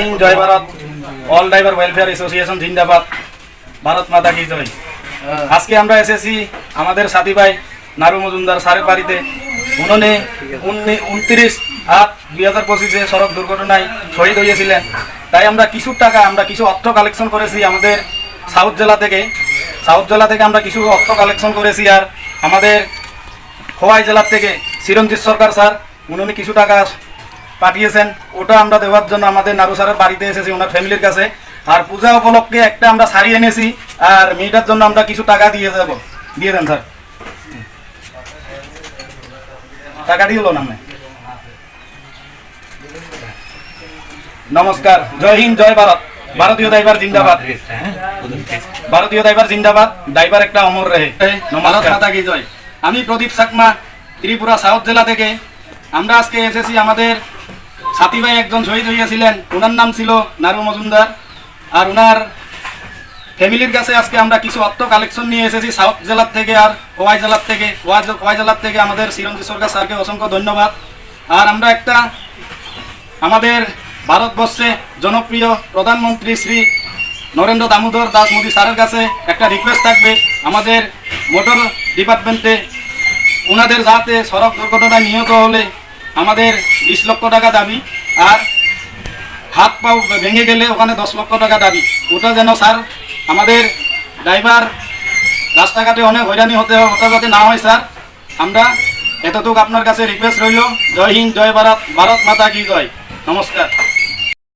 হিন্দ জয় Bharat all driver welfare association জিন্দাবাদ ভারত মাতা কি জয়। আজকে আমরা এসেছি আমাদের সাথী ভাই নারু মজুমদার স্যারের বাড়িতে। উনুনে উনত্রিশ আট দুই হাজার পঁচিশে সড়ক দুর্ঘটনায় শহীদ হয়েছিলেন তাই আমরা কিছু টাকা আমরা কিছু অর্থ কালেকশন করেছি আমাদের সাউথ জেলা থেকে। সাউথ জেলা থেকে আমরা কিছু অর্থ কালেকশন করেছি আর আমাদের খোয়াই জেলার থেকে চিরঞ্জিত সরকার স্যার উনি কিছু টাকা পাঠিয়েছেন ওটা আমরা দেওয়ার জন্য আমাদের নারু স্যারের বাড়িতে এসেছি ওনার ফ্যামিলির কাছে। আর পূজা উপলক্ষে একটা আমরা শাড়ি এনেছি আর মেয়েটার জন্য আমরা কিছু টাকা দিয়ে দেবো। দিয়ে দেন স্যার। টাকা দিয়ে হলো না নমস্কার জয় হিন্দ জয় ভারত। ভারতীয় ড্রাইভার জিন্দাবাদ। ভারতীয় ড্রাইভার জিন্দাবাদ ড্রাইভার একটা অমর রহে। নমস্কার। জয়? আমি প্রদীপ সাকমা ত্রিপুরা সাউথ জেলা থেকে। আমরা আজকে এসেছি আমাদের সাথী ভাই একজন শহীদ হইয়াছিলেন। ওনার নাম ছিল নারু মজুমদার। আর ওনার ফ্যামিলির কাছে আজকে আমরা কিছু অর্থ কালেকশন নিয়ে এসেছি। সাউথ জেলার থেকে আর কোয়াই জেলার থেকে। কোয়াই জেলার থেকে আমাদের চিরঞ্জিত সরকার স্যারকে অসংখ্য ধন্যবাদ। আর আমরা একটা আমাদের ভারতবর্ষে জনপ্রিয় প্রধানমন্ত্রী শ্রী নরেন্দ্র দামোদর দাস মোদী স্যারের কাছে একটা রিকোয়েস্ট থাকবে। আমাদের মোটর ডিপার্টমেন্টে ওনাদের যাতে সড়ক দুর্ঘটনায় নিহত হলে আমাদের বিশ লক্ষ টাকা দাবি, আর হাত পাও ভেঙে গেলে ওখানে দশ লক্ষ টাকা দাবি। ওটা যেন স্যার আমাদের ড্রাইভার রাস্তাঘাটে অনেক হয়রানি হতে হতে যাতে না হয়, স্যার। আমরা এতটুকু আপনার কাছে রিকোয়েস্ট রইল। জয় হিন্দ, জয় ভারত ভারত মাতা কি জয়। নমস্কার।